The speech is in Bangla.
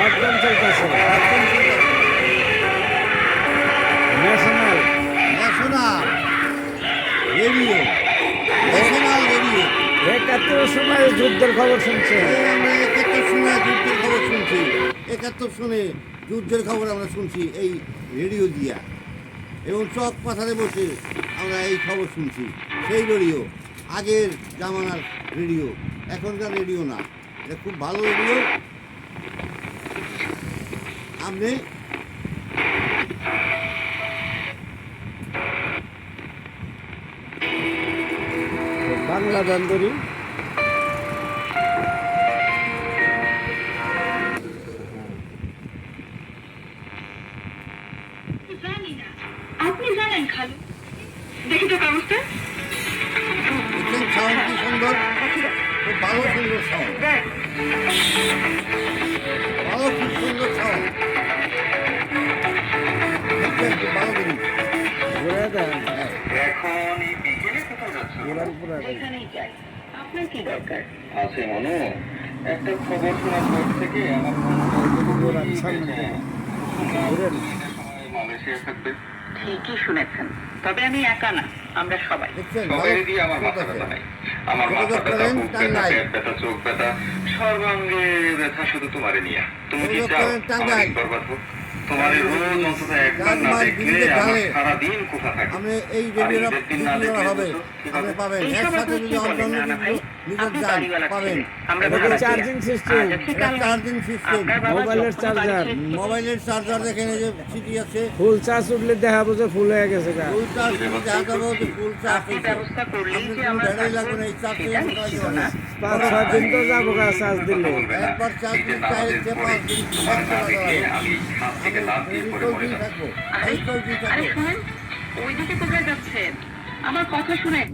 সাবধান চলতেছে national national radio national radio একাত্তর সময় যুদ্ধের খবর শুনছে। আমরা একাত্তর শুনে যুদ্ধের খবর শুনছি। একাত্তর শুনে যুদ্ধের খবর আমরা শুনছি এই রেডিও দিয়া। এবং চক পাথারে বসে আমরা এই খবর শুনছি। সেই রেডিও আগের জামানার রেডিও এখনকার রেডিও না। এটা খুব ভালো রেডিও আপনি বাংলা বান্দরী জানি না আপনি জানেন খালু। দেখি তো কাগজটা। সাউন্ড কি সুন্দর? ভালো সুন্দর সাউন্ড যাচ্ছ ঘোরার পুরা ওইখানেই যাই। আপনার কি দরকার? আছে মনে একটা খবর শোনার পর থেকে আমার ঘোরার সামনে ঘুরেন মালয়েশিয়া থাকবে। ঠিকই শুনেছেন। তবে আমি একা না আমরা সবাই। সবাই দিয়ে আমার মাথা ব্যথা নাই আমার মাথা ব্যথা বুক ব্যথা পেট ব্যথা চোখ ব্যথা সর্বাঙ্গে ব্যথা শুধু তোমারে নিয়ে। তুমি কি চাও? আমার বরবাদ হোক। তোমার এই রেডিওটা হবে। আপনি পাবেন। একসাথে যদি অন্যান্য চার্জিং সিস্টেম। চার্জিং সিস্টেম মোবাইলের চার্জার। মোবাইলের চার্জার দেখেন এই যে সিটি আছে। ফুল চার্জ উঠলে দেখা বোঝে ফুল হয়ে গেছে ফুল চার্জ দেখা যাবে যে ফুল চার্জ ব্যবস্থা করলেই আপনি আমরা ব্যাটারি লাগবে না এই চার্জ। পাঁচ ছয় দিন তো যাব গা চার্জ দিলে। একবার চার্জ এই চাইলে যে পাঁচ দিন। আমি থেকে যাব থাকব। আরে শুনেন ওইদিকে কোথায় যাচ্ছেন? আমার কথা শুনেন।